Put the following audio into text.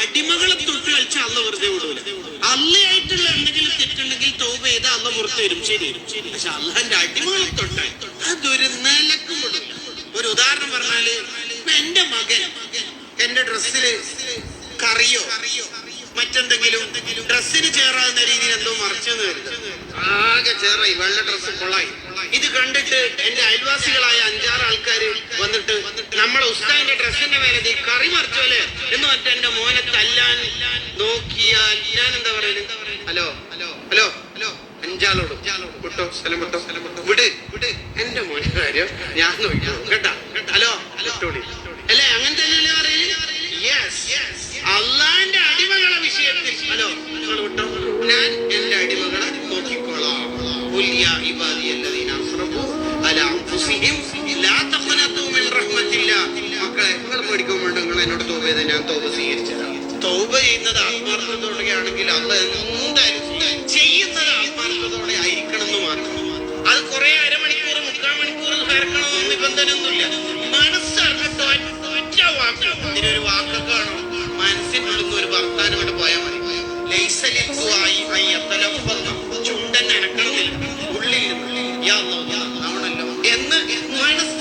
അടിമകളെ തൊട്ട് കളിച്ച അല്ല വെറുതെ വിടൂല. അല്ലയായിട്ടുള്ള എന്തെങ്കിലും തെറ്റുണ്ടെങ്കിൽ തോപ ചെയ്ത് അല്ല പുറത്തു വരും. ശരി. പക്ഷെ അള്ളാന്റെ അടിമകളെ തൊട്ടാൽ അതൊരു നിലക്കും ഒരു ഉദാഹരണം പറഞ്ഞാൽ എന്റെ മകൻ എന്റെ ഡ്രസ്സിൽ കറിയോ മറ്റെന്തെങ്കിലും ഡ്രസ്സിന് ചേറാവുന്ന രീതിയിൽ എന്തോ മറിച്ചെന്ന് ആകെ ചേറായി. വെള്ള ഡ്രസ്സ് കൊള്ളായി. ഇത് കണ്ടിട്ട് എന്റെ അയൽവാസികളായ അഞ്ചാറ് ആൾക്കാർ വന്നിട്ട് നമ്മളെ ഉസ്താദിന്റെ ഡ്രസ്സിന്റെ മേലെ നീ കറി മറിച്ചോലെ. എന്ന് പറഞ്ഞിട്ട് എന്റെ മോനെ തല്ലാൻ നോക്കിയാൽ ഞാൻ എന്താ പറയുന്നത് ഹലോ ഹലോ ഹലോ ഹലോ. അഞ്ചാളോട്. വിട്ടോ? സ്ഥലം വിട്ടോ? സ്ഥലം വിട്ടോ വിട്. വിട് എന്റെ മോനെ കാര്യം ഞാൻ നോക്കിയോ കേട്ടാ? പേടിക്കും വേണ്ട നിങ്ങൾ എന്നോട് തോപ ചെയ്ത് ഞാൻ തോപ സ്വീകരിച്ചതാണ് തോപ ചെയ്യുന്നത് ആത്മാർത്ഥതയോടെയാണെങ്കിൽ അന്ന് എന്തായാലും ചെയ്യുന്നത് ആത്മാർത്ഥതയോടെ ആയിരിക്കണം എന്ന് മാത്രം. അത് കുറെ അരമണിക്കൂർ മുക്കാൽ മണിക്കൂർ കയറക്കണമെന്ന് നിബന്ധനയൊന്നുമില്ല. മനസ്സാണ് ഒറ്റ വാക്ക് ഇതിനൊരു വാക്കൊക്കെ ആണോ മനസ്സിനുള്ളിൽ ഒരു വർത്താനം കൊണ്ട് പോയാൽ മതി. ലൈസലിത്തുവായി ചുണ്ടൻ അനക്കണമെന്നില്ല. ഉള്ളിൽ ഉള്ളിൽ എന്ന് മനസ്സ്